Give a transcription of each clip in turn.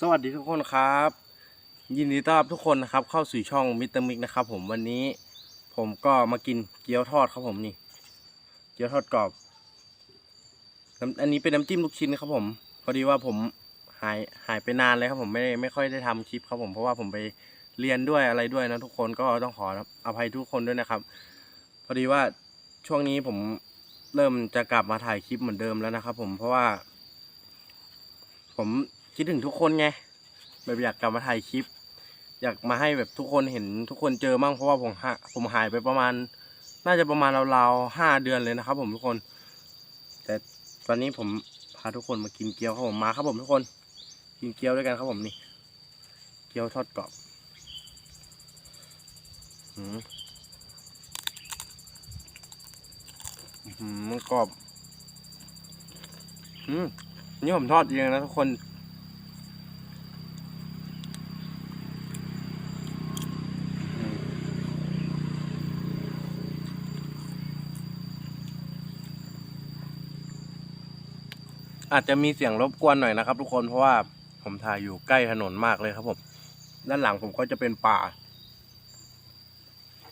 สวัสดีทุกคนครับ ยินดีต้อนรับทุกคนนะครับ เข้าสู่ช่องมิสเตอร์มิกนะครับ ผมวันนี้ ผมก็มากินเกี๊ยวทอดครับผมนี่ เกี๊ยวทอดกรอบน้ำอันนี้เป็นน้ำจิ้มลูกชิ้นครับผม พอดีว่าผมหายหายไปนานเลยครับผมไม่ไม่ค่อยได้ทำคลิปครับผมเพราะว่าผมไปเรียนด้วยอะไรด้วยนะทุกคนก็ต้องขออภัยทุกคนด้วยนะครับ พอดีว่าช่วงนี้ผมเริ่มจะกลับมาถ่ายคลิปเหมือนเดิมแล้วนะครับ ผมเพราะว่า ผม คิดถึงทุกคนไงแบบอยากกลับมาถ่ายคลิป อยากมาให้แบบทุกคนเห็นทุกคนเจอมั่งเพราะว่าผมหาผมหายไปประมาณ น่าจะประมาณราวๆห้าเดือนเลยนะครับ ผมทุกคน แต่ตอนนี้ผมพาทุกคนมากินเกี๊ยวครับผมมาครับผมทุกคน กินเกี๊ยวด้วยกันครับผมนี่ เกี๊ยวทอดกรอบอืมอื้อหืมันกรอบ อืมนี่ผมทอดเองนะทุกคน อาจจะมีเสียงรบกวนหน่อยนะครับ ทุกคนเพราะว่าผมถ่ายอยู่ใกล้ถนนมากเลยครับผมด้านหลังผมก็จะเป็นป่า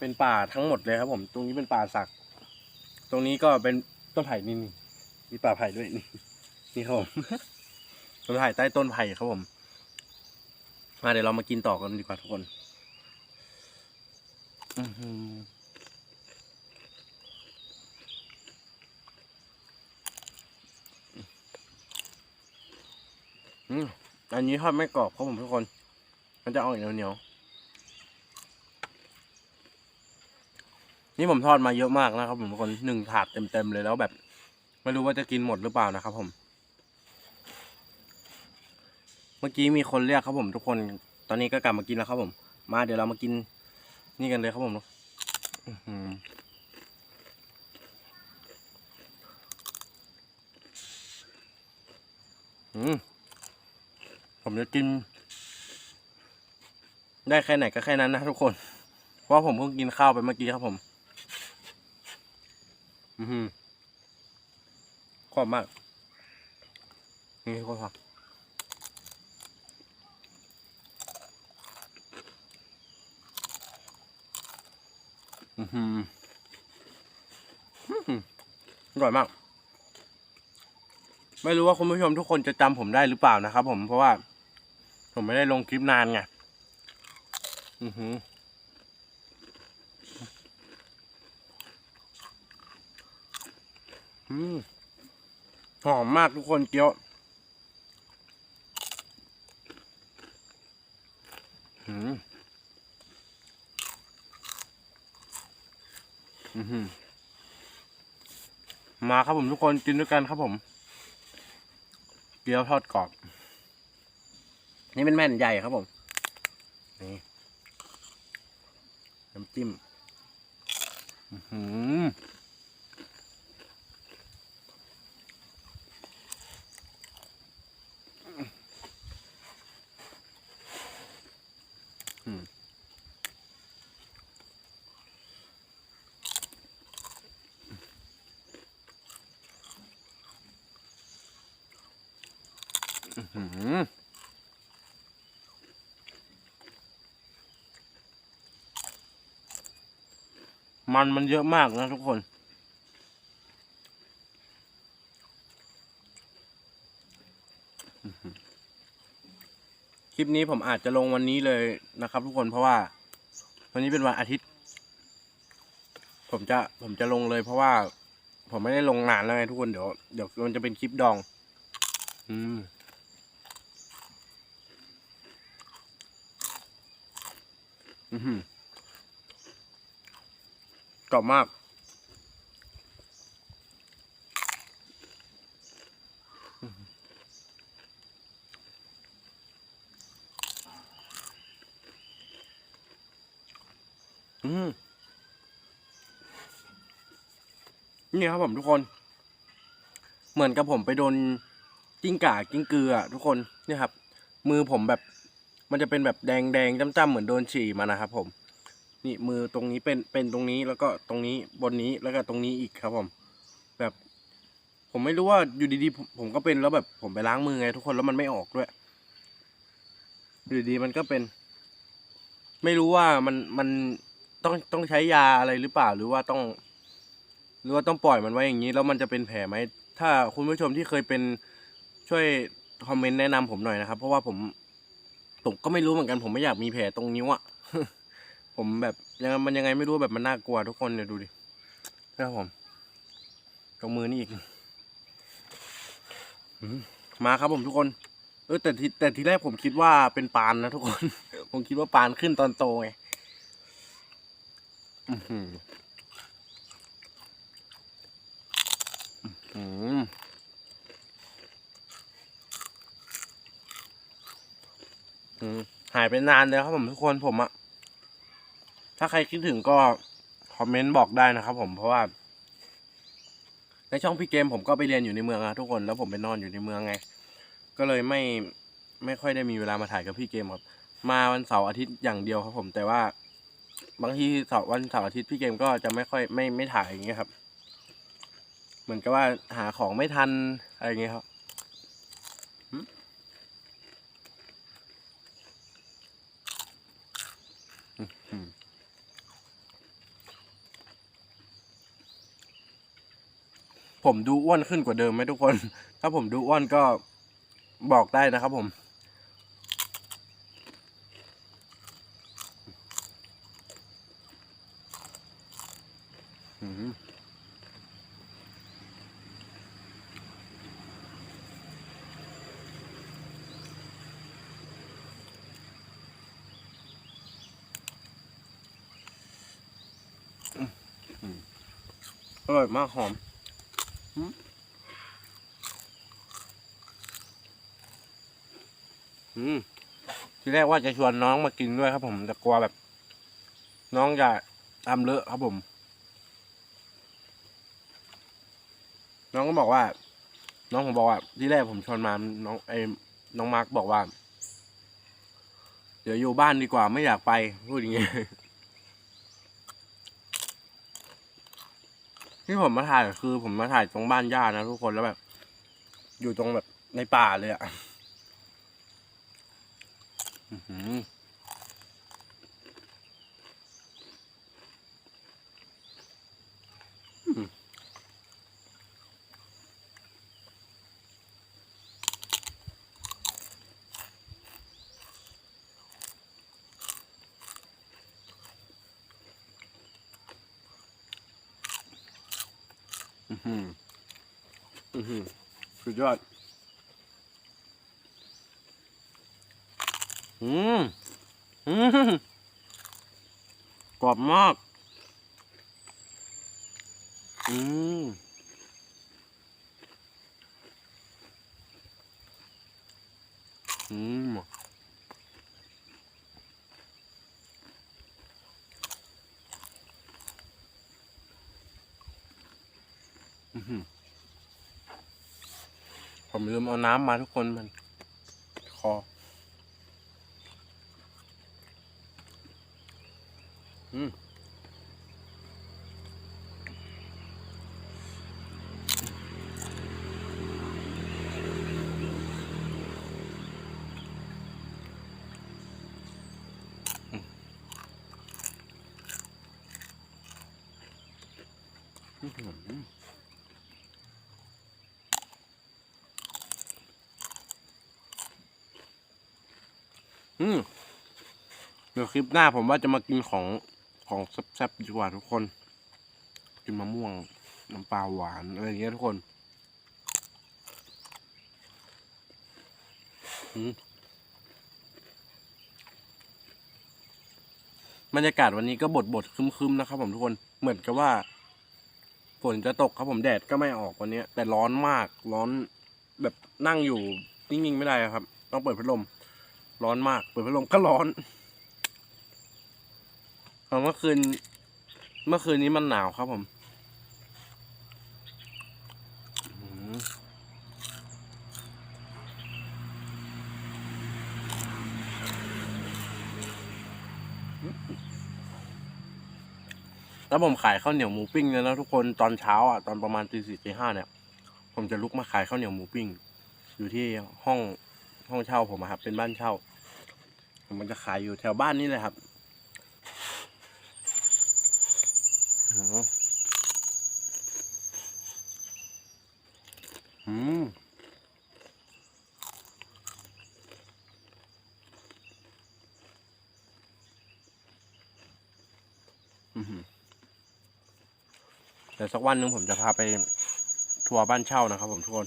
เป็นป่าทั้งหมดเลยครับ ผม ตรงนี้เป็นป่าสัก ตรงนี้ก็เป็นต้นไผ่นี่นี่มีป่าไผ่ด้วยนี่นี่ครับผมผมถ่ายใต้ต้นไผ่ครับผมมาเดี๋ยวเรามากินต่อกันดีกว่าทุกคน อือ อืมอันนี้ทอดไม่กรอบครับผมทุกคน มันจะออกเหนียวเหนียวๆนี่ผมทอดมาเยอะมากนะครับผมทุกคนหนึ่งถาดเต็มๆเลยแล้วแบบ ไม่รู้ว่าจะกินหมดหรือเปล่านะครับผม เมื่อกี้มีคนเรียกครับผมทุกคน ตอนนี้ก็กลับมากินแล้วครับผม มาเดี๋ยวเรามากิน นี่กันเลยครับผมอืม ผมจะกิน ได้แค่ไหนก็แค่นั้นนะทุกคน เพราะผมเพิ่งกินข้าวไปเมื่อกี้ครับผม อือหือขอบมาก นี่กคนครับอือหืออื้อหืออร่อยมาก ไม่รู้ว่าคุณผู้ชมทุกคนจะจำผมได้หรือเปล่านะครับผมเพราะว่า ผมไม่ได้ลงคลิปนานไง อือหือหอมมากทุกคนเกี๊ยวอืมอื้อหือมาครับผมทุกคนกินด้วยกันครับผม เกี๊ยวทอดกรอบ นี่เป็นแม่นใหญ่ครับผม นี่น้ำจิ้ม อือ มันมันเยอะมากนะทุกคนอื้อหือคลิปนี้ผมอาจจะลงวันนี้เลยนะครับ ทุกคนเพราะว่า วันนี้เป็นวันอาทิตย์ ผมจะผมจะลงเลยเพราะว่า ผมไม่ได้ลงนานแล้วไงทุกคนเดี๋ยวเดี๋ยวมันจะเป็นคลิปดอง อืมอือหือ กรอบมากอืมนี่ครับผมทุกคน เหมือนกับผมไปโดนกิ้งก่ากิ้งเกลือทุกคนนี่ครับ มือผมแบบ มันจะเป็นแบบแดงแดงจ้ำๆเหมือนโดนฉี่มานะครับผม นี่มือตรงนี้เป็นเป็นตรงนี้แล้วก็ตรงนี้บนนี้แล้วก็ตรงนี้อีกครับผม แบบ ผมไม่รู้ว่าอยู่ดีๆผมผมก็เป็นแล้วแบบผมไปล้างมือไงทุกคนแล้วมันไม่ออกด้วยอยู่ดีมันก็เป็น ไม่รู้ว่ามันมันต้องต้องใช้ยาอะไรหรือเปล่าหรือว่าต้อง หรือว่าต้องปล่อยมันไว้อย่างนี้ แล้วมันจะเป็นแผลไหมถ้าคุณผู้ชมที่เคยเป็นช่วยคอมเมนต์แนะนำผมหน่อยนะครับ เพราะว่าผมผมก็ไม่รู้เหมือนกันผมไม่อยากมีแผลตรงนิ้วอะ ผมแบบยังมันยังไงไม่รู้แบบมันน่ากลัวทุกคนเนี่ยดูดินะครับผมตรงมือนี่อีกมาครับผมทุกคนเออแต่ทีแต่ทีแรกผมคิดว่าเป็นปานนะทุกคน ผมคิดว่าปานขึ้นตอนโตไงอือหืออือหือหายไปนานเลยครับผมทุกคนผมอะ ถ้าใครคิดถึงก็คอมเมนต์บอกได้นะครับ ผมเพราะว่า ในช่องพี่เกมผมก็ไปเรียนอยู่ในเมืองอะทุกคนแล้วผมไปนอนอยู่ในเมืองไง ก็เลยไม่ไม่ค่อยได้มีเวลามาถ่ายกับพี่เกมครับมาวันเสาร์อาทิตย์อย่างเดียวครับผมแต่ว่า บางทีเสาร์วันเสาร์อาทิตย์พี่เกมก็จะไม่ค่อยไม่ไม่ถ่ายอย่างเงี้ยครับ เหมือนกับว่าหาของไม่ทันอะไรเงี้ยครับหึอื้อหือ ผมดูอ้วนขึ้นกว่าเดิมไหมทุกคน ถ้าผมดูอ้วนก็บอกได้นะครับผมอร่อยมากหอม อืมทีแรกว่าจะชวนน้องมากินด้วยครับ ผมแต่กลัวแบบ น้องจะทำเลอะครับผม น้องก็บอกว่า น้องผมบอกว่า ที่แรกผมชวนมาน้องไอ้น้องมาร์กบอกว่า เดี๋ยวอยู่บ้านดีกว่าไม่อยากไปพูดอย่างเงี้ย ที่ผมมาถ่ายคือ ผมมาถ่ายตรงบ้านญาตินะทุกคนแล้วแบบ อยู่ตรงแบบในป่าเลยอะ่ะ อื้อหือหือหือสุดยอด อืมอืมกรอบมาก อืมอืม อื้อหือ ผมลืมเอาน้ำมาทุกคนมัน อืมเดี๋ยวคลิปหน้าผมว่าจะมากินของของแซ่บๆดีกว่าทุกคน กินมะม่วงน้ำปลาหวานอะไรอย่างเงี้ยทุกคนอืมบรรยากาศวันนี้ก็บดบดๆคึมๆนะครับผมทุกคนเหมือนกับว่าฝนจะตกครับผมแดดก็ไม่ออกวันนี้แต่ร้อนมากร้อนแบบนั่งอยู่นิ่งๆไม่ได้ครับ ต้องเปิดพัดลม ร้อนมาก เปิดพัดลมก็ร้อนเอาเมื่อคืน เมื่อคืนนี้มันหนาวครับผมแล้วผมขายข้าวเหนียวหมูปิ้งเนี่ยนะทุกคนตอนเช้าอะตอนประมาณตีสี่ตีห้าเนี่ย ผมจะลุกมาขายข้าวเหนียวหมูปิ้ง อยู่ที่ห้องห้องเช่าผมครับเป็นบ้านเช่า มันจะขายอยู่แถวบ้านนี่เลยครับอืมเดี๋ยวสักวันหนึ่งผมจะพาไปทัวร์บ้านเช่านะครับผมทุกคน